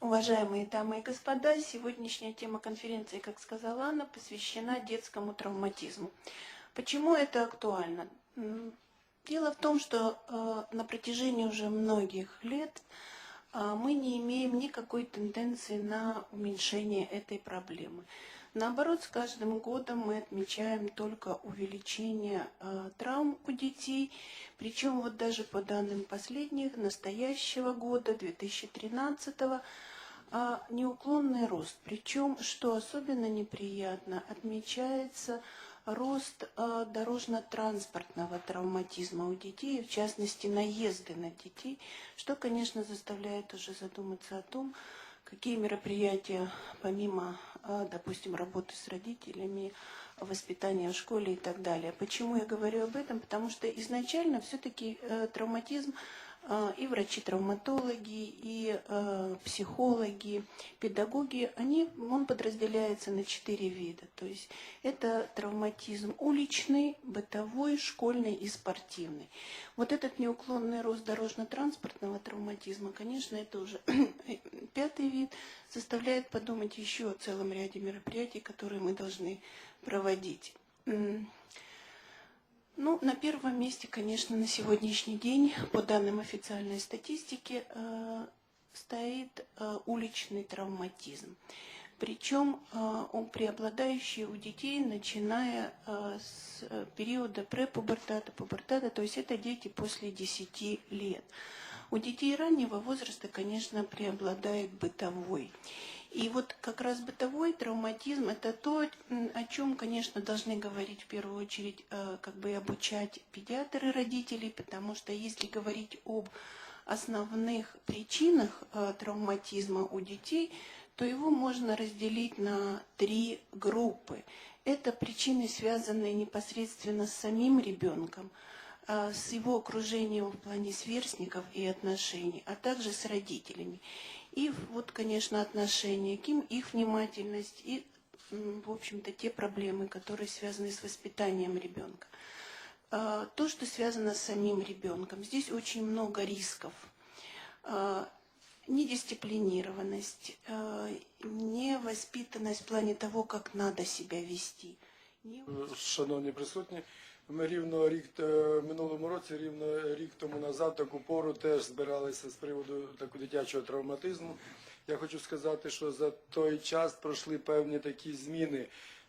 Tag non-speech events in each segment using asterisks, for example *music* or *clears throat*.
Уважаемые дамы и господа, сегодняшняя тема конференции, как сказала Анна, посвящена детскому травматизму. Почему это актуально? Дело в том, что э, на протяжении уже многих лет э, мы не имеем никакой тенденции на уменьшение этой проблемы. Наоборот, с каждым годом мы отмечаем только увеличение э, травм у детей, причем вот даже по данным последних, настоящего года, 2013 а, неуклонный рост. Причем, что особенно неприятно, отмечается рост а, дорожно-транспортного травматизма у детей, в частности, наезды на детей, что, конечно, заставляет уже задуматься о том, какие мероприятия, помимо, а, допустим, работы с родителями, воспитания в школе и так далее. Почему я говорю об этом? Потому что изначально все-таки э, травматизм и врачи-травматологи, и э, психологи, педагоги, они, он подразделяется на четыре вида. То есть это травматизм уличный, бытовой, школьный и спортивный. Вот этот неуклонный рост дорожно-транспортного травматизма, конечно, это уже *clears throat* пятый вид, заставляет подумать еще о целом ряде мероприятий, которые мы должны проводить. Ну, на первом месте, конечно, на сегодняшний день, по данным официальной статистики, э, стоит э, уличный травматизм. Причем э, он преобладающий у детей, начиная с периода препубертата, пубертата, то есть это дети после 10 лет. У детей раннего возраста, конечно, преобладает бытовой. И вот как раз бытовой травматизм – это то, о чем, конечно, должны говорить в первую очередь, э, как бы и обучать педиатры родителей, потому что если говорить об основных причинах э, травматизма у детей, то его можно разделить на три группы. Это причины, связанные непосредственно с самим ребенком, э, с его окружением в плане сверстников и отношений, а также с родителями. И вот, конечно, отношение к ним, их внимательность и, в общем-то, те проблемы, которые связаны с воспитанием ребенка. А, То, что связано с самим ребенком. Здесь очень много рисков. А, Недисциплинированность, а, невоспитанность в плане того, как надо себя вести. Шановні присутні, ми рівно рік е, минулому році, рівно рік тому назад, таку пору теж збиралися з приводу такого дитячого травматизму. Я хочу сказати, що за той час пройшли певні такі зміни.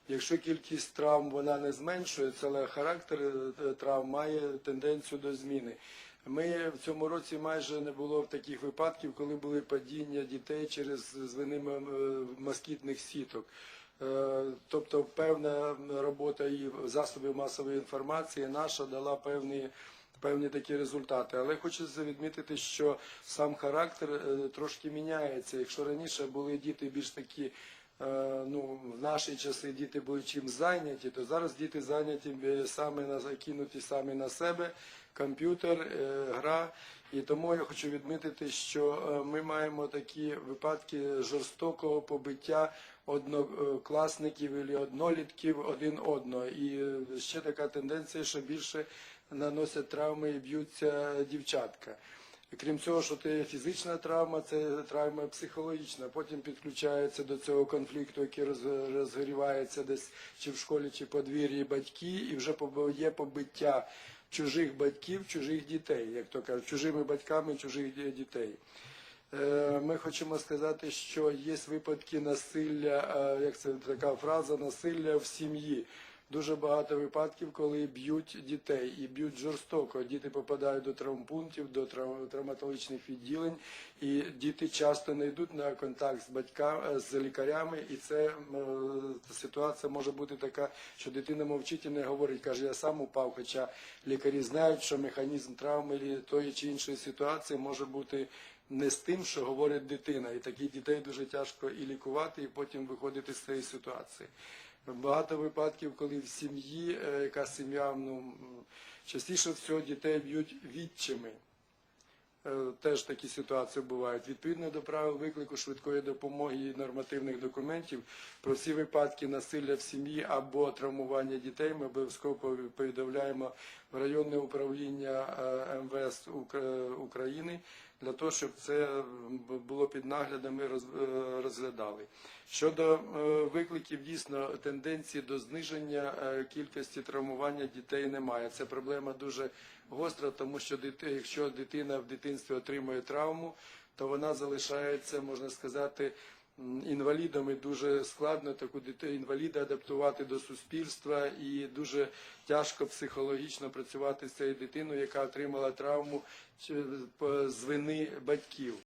Якщо кількість травм вона не зменшується, але характер е, травм має тенденцію до зміни. Ми в цьому році майже не було таких випадків, коли були падіння дітей через звини м- москітних сіток. Е, Тобто певна робота і засобів масової інформації наша дала певні, певні такі результати. Але хочеться відмітити, що сам характер е, трошки міняється. Якщо раніше були діти більш такі, ну, в наші часи діти були чим зайняті, то зараз діти зайняті е, саме на закинуті самі на себе, комп'ютер, е, гра. І тому я хочу відмітити, що е, ми маємо такі випадки жорстокого побиття однокласників і однолітків один одного. І е, ще така тенденція, що більше наносять травми і б'ються дівчатка. Крім цього, що це фізична травма, це травма психологічна. Потім підключається до цього конфлікту, який розгорівається десь чи в школі, чи подвір'ї батьки, і вже є побиття чужих батьків, чужих дітей, як то кажуть, чужими батьками чужих дітей. Е, Ми хочемо сказати, що є випадки насилля, е, як це така фраза, насилля в сім'ї. Дуже багато випадків, коли б'ють дітей і б'ють жорстоко. Діти попадають до травмпунктів, до трав- травматологічних відділень, і діти часто не йдуть на контакт з батьками, з лікарями, і це е, ситуація може бути така, що дитина мовчить і не говорить, каже, я сам упав, хоча лікарі знають, що механізм травми тої чи іншої ситуації може бути не з тим, що говорить дитина. І таких дітей дуже тяжко і лікувати, і потім виходити з цієї ситуації. Багато випадків, коли в сім'ї, е, яка сім'я, ну, частіше всього дітей б'ють відчими. Е, Теж такі ситуації бувають. Відповідно до правил виклику швидкої допомоги і нормативних документів про всі випадки насилля в сім'ї або травмування дітей ми обов'язково повідомляємо в районне управління е, МВС України для того, щоб це було під наглядом і е, розглядали. Щодо е, викликів, дійсно тенденції до зниження е, кількості травмування дітей немає. Це проблема дуже гостра, тому що дити- якщо дитина в дитинстві отримує травму, то вона залишається, можна сказати, м, інвалідом і дуже складно таку дитину інваліда адаптувати до суспільства і дуже тяжко психологічно працювати з цією дитиною, яка отримала травму чи- з вини батьків.